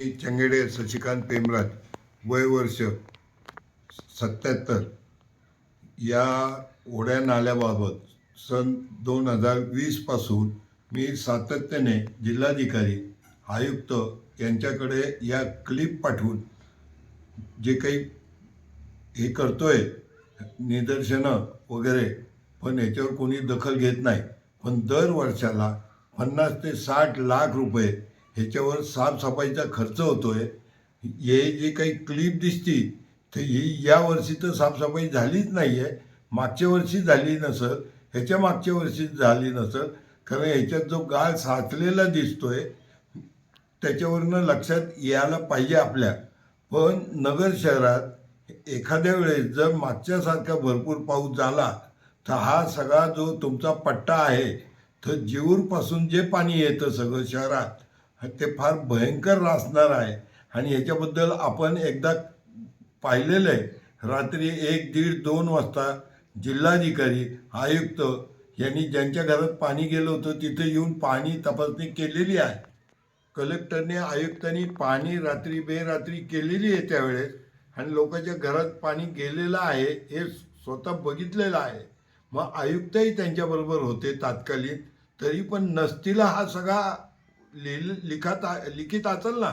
मी चंगेडे शशिकांत पेमराज वय वर्ष सत्याहत्तर. या ओढ्या नाल्याबाबत सन दोन हजार वीसपासून मी सातत्याने जिल्हाधिकारी आयुक्त यांच्याकडे या क्लिप पाठवून जे काही हे करतोय निदर्शनं वगैरे पण याच्यावर कोणी दखल घेत नाही. पण दर वर्षाला पन्नास ते साठ लाख रुपये ह्याच्यावर साफसफाईचा खर्च होतो आहे हे जे काही क्लिप दिसती तर ही या वर्षी तर साफसफाई झालीच नाही आहे मागच्या वर्षी झाली नसं ह्याच्या मागच्या वर्षी झाली नसं कारण ह्याच्यात जो गाळ साचलेला दिसतोय त्याच्यावरनं लक्षात यायला पाहिजे आपल्या. पण नगर शहरात एखाद्या वेळेस जर मागच्यासारखा भरपूर पाऊस झाला तर हा सगळा जो तुमचा पट्टा आहे तर जेऊरपासून जे पाणी येतं सगळं शहरात ते फार भयंकर रासणार आहे. आणि याच्याबद्दल आपण एकदा पाहिलेलं आहे. रात्री एक दीड दोन वाजता जिल्हाधिकारी आयुक्त यांनी ज्यांच्या घरात पाणी गेलं होतं तिथे येऊन पाणी तपासणी केलेली आहे. कलेक्टरने आयुक्तांनी पाणी रात्री बेरात्री केलेली आहे त्यावेळेस. आणि लोकांच्या घरात पाणी गेलेलं आहे हे स्वतः बघितलेलं आहे. मग आयुक्तही त्यांच्याबरोबर होते तात्कालीन तरी पण नसतीला हा सगळा लिहिलं लिखात लिखित असेल ना.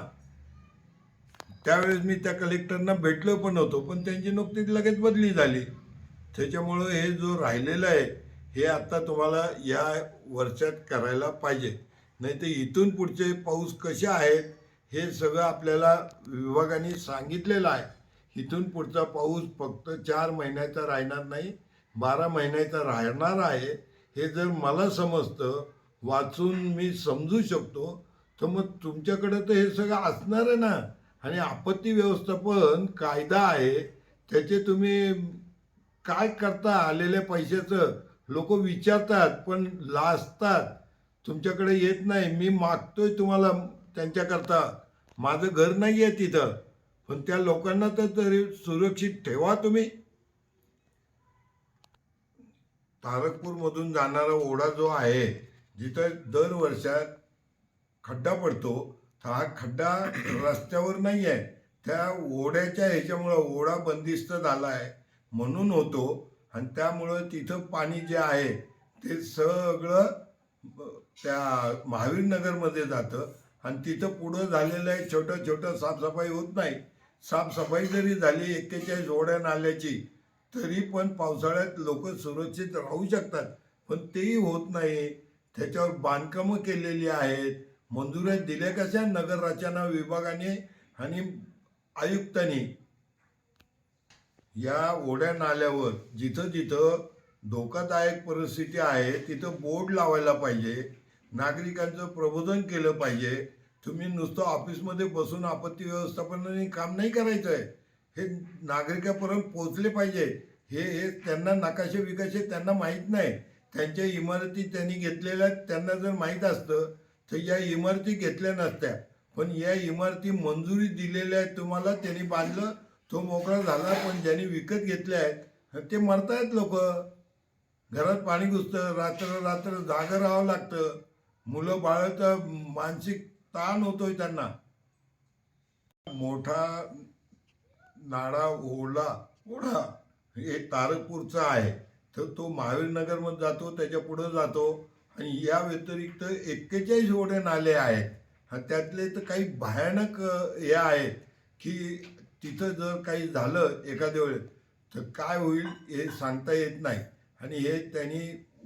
त्यावेळेस मी त्या कलेक्टरना भेटलो पण होतो पण त्यांची नुकतीच लगेच बदली झाली. त्याच्यामुळं हे जो राहिलेलं आहे हे आता तुम्हाला या वर्षात करायला पाहिजे. नाही तर इथून पुढचे पाऊस कसे आहेत हे सगळं आपल्याला विभागाने सांगितलेलं आहे. इथून पुढचा पाऊस फक्त चार महिन्याचा राहणार नाही बारा महिन्याचा राहणार आहे. हे जर मला समजतं वाचून मी समजू शकतो. तर मग तुमच्याकडे तर हे सगळं असणार आहे ना. आणि आपत्ती व्यवस्थापन कायदा आहे. त्याचे तुम्ही काय करता? आलेल्या पैशाचं लोक विचारतात पण लाजतात. तुमच्याकडे येत नाही. मी मागतोय तुम्हाला त्यांच्याकरता. माझं घर नाही आहे तिथं. पण त्या लोकांना तर तरी सुरक्षित ठेवा तुम्ही. तारकपूरमधून जाणारा ओढा जो आहे जिथं दर वर्षात खड्डा पडतो तर हा खड्डा रस्त्यावर नाही आहे त्या ओढ्याच्या ह्याच्यामुळं ओढा बंदिस्त झाला आहे म्हणून होतो. आणि त्यामुळं तिथं पाणी जे आहे ते सगळं त्या महावीर नगरमध्ये जातं. आणि तिथं पुढं झालेलं आहे छोटं छोटं साफसफाई होत नाही. साफसफाई जरी झाली एक्केचाळीस ओढ्या नाल्याची तरी पण पावसाळ्यात लोक सुरक्षित राहू शकतात. पण तेही होत नाही. त्याच्यावर बांधकामं केलेली आहेत. मंजुऱ्या दिल्या कशा? नगर रचना विभागाने आणि आयुक्तांनी. या ओढ्या नाल्यावर जिथं जिथं धोकादायक परिस्थिती आहे तिथं बोर्ड लावायला पाहिजे. नागरिकांचं प्रबोधन केलं पाहिजे. तुम्ही नुसतं ऑफिसमध्ये बसून आपत्ती व्यवस्थापनाने काम नाही करायचं आहे हे नागरिकापर्यंत पोचले पाहिजे. हे हे त्यांना नकाशे विकाशे त्यांना माहीत नाही. त्यांच्या इमारती त्यांनी घेतलेल्या आहेत, त्यांना जर माहीत असतं तर या इमारती घेतल्या नसत्या. पण या इमारती मंजुरी दिलेल्या आहेत तुम्हाला त्यांनी बांधलं तो मोकळा झाला पण ज्यांनी विकत घेतले आहेत ते मरतायत लोक. घरात पाणी घुसतं रात्र रात्र जागं राहावं लागतं. मुलं बाळ तर मानसिक ताण होतोय त्यांना. मोठा नाडा ओढा ओढा. हे तारकपूरचा आहे. तर तो महावीर नगरमध्ये जातो त्याच्या पुढं जातो आणि या व्यतिरिक्त एक्केचाळीस ओढे नाले आहेत. आणि त्यातले तर काही भयानक हे आहेत की तिथं जर काही झालं एखाद्या वेळेस तर काय होईल हे सांगता येत नाही. आणि हे त्यांनी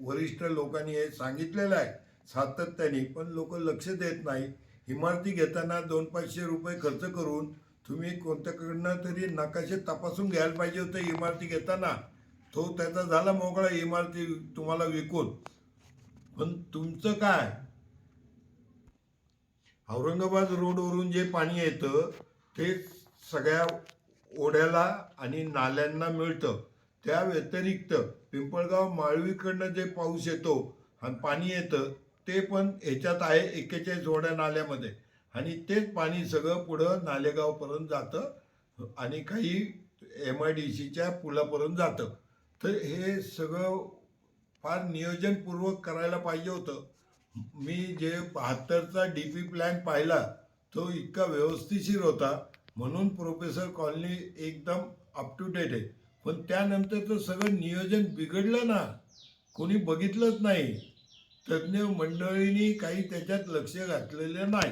वरिष्ठ लोकांनी हे सांगितलेलं आहे सातत्याने पण लोक लक्ष देत नाही. इमारती घेताना दोन पाचशे रुपये खर्च करून तुम्ही कोणत्याकडनं तरी नकाशे तपासून घ्यायला पाहिजे होतं इमारती घेताना. तो त्याचा झाला मोकळा इमारती तुम्हाला विकून. पण तुमचं काय? औरंगाबाद रोडवरून जे पाणी येतं ते सगळ्या ओढ्याला आणि नाल्यांना मिळतं. त्या व्यतिरिक्त पिंपळगाव माळवीकडनं जे पाऊस येतो आणि पाणी येतं ते पण ह्याच्यात आहे एक्केचाळीस ओढ्या नाल्यामध्ये. आणि तेच पाणी सगळं पुढं नालेगावपर्यंत जातं आणि काही एम आय डी सीच्या पुलापर्यंत जातं. तर हे सगळं फार नियोजनपूर्वक करायला पाहिजे होतं. मी जे बहात्तरचा डी पी प्लॅन पाहिला तो इतका व्यवस्थिशीर होता. म्हणून प्रोफेसर कॉलनी एकदम अप टू डेट आहे. पण त्यानंतर तर सगळं नियोजन बिघडलं ना. कोणी बघितलंच नाही. तज्ज्ञ मंडळींनी काही त्याच्यात लक्ष घातलेलं नाही.